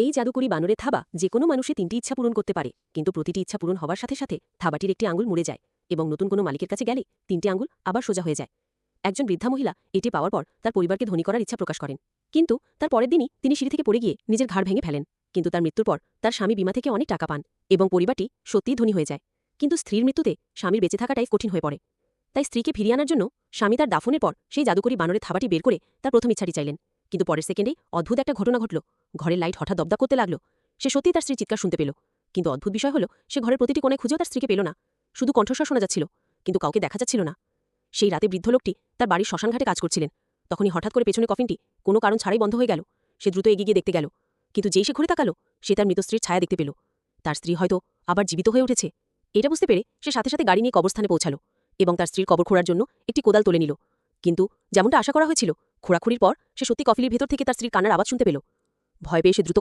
এই জাদুকরি বানরের থাবা যে কোনো মানুষে তিনটি ইচ্ছা পূরণ করতে পারে, কিন্তু প্রতিটি ইচ্ছা পূরণ হওয়ার সাথে সাথে থাবাটির একটি আঙুল মরে যায় এবং নতুন কোনো মালিকের কাছে গেলে তিনটি আঙুল আবার সোজা হয়ে যায়। একজন বৃদ্ধা মহিলা এটি পাওয়ার পর তার পরিবারকে ধনী করার ইচ্ছা প্রকাশ করেন। কিন্তু তার পরের দিনই তিনি সিঁড়ি থেকে পড়ে গিয়ে নিজের ঘাড় ভেঙে ফেলেন। কিন্তু তার মৃত্যুর পর তার স্বামী বিমা থেকে অনেক টাকা পান এবং পরিবারটি সত্যিই ধনী হয়ে যায়। কিন্তু স্ত্রীর মৃত্যুতে স্বামীর বেঁচে থাকাটাই কঠিন হয়ে পড়ে। তাই স্ত্রীকে ফিরিয়ে আনার জন্য স্বামী তার দাফনের পর সেই জাদুকরি বানরের থাবাটি বের করে তার প্রথম ইচ্ছাটি চাইলেন। কিন্তু পরের সেকেন্ডেই অদ্ভুত একটা ঘটনা ঘটল। ঘরের লাইট হঠাৎ দবদা করতে লাগল। সে সত্যিই তার স্ত্রী চিৎকার শুনতে পেল। কিন্তু অদ্ভুত বিষয় হলো, সে ঘরের প্রতিটি কোণে খুঁজেও তার স্ত্রীকে পেল না। শুধু কণ্ঠস্বর শোনা যাচ্ছিল, কিন্তু কাউকে দেখা যাচ্ছিল না। সেই রাতে বৃদ্ধ লোকটি তার বাড়ির শ্মশানঘাটে কাজ করছিলেন। তখনই হঠাৎ করে পেছনে কফিনটি কোনো কারণ ছাড়াই বন্ধ হয়ে গেল। সে দ্রুত এগিয়ে গিয়ে দেখতে গেল। কিন্তু যেই সে ঘুরে তাকালো, সে তার মৃত স্ত্রীর ছায়া দেখতে পেল। তার স্ত্রী হয়তো আবার জীবিত হয়ে উঠেছে। এটা বুঝতে পেরে সে সাথে সাথে গাড়ি নিয়ে কবরস্থানে পৌঁছালো এবং তার স্ত্রীর কবর খোঁড়ার জন্য একটি কোদাল তুলে নিল। কিন্তু যেমনটা আশা করা হয়েছিল, খোঁড়াখুড়ির পর সে সত্যি কফিলির ভেতর থেকে তার স্ত্রীর কান্নার আওয়াজ শুনতে পেল। ভয় পেয়ে সে দ্রুত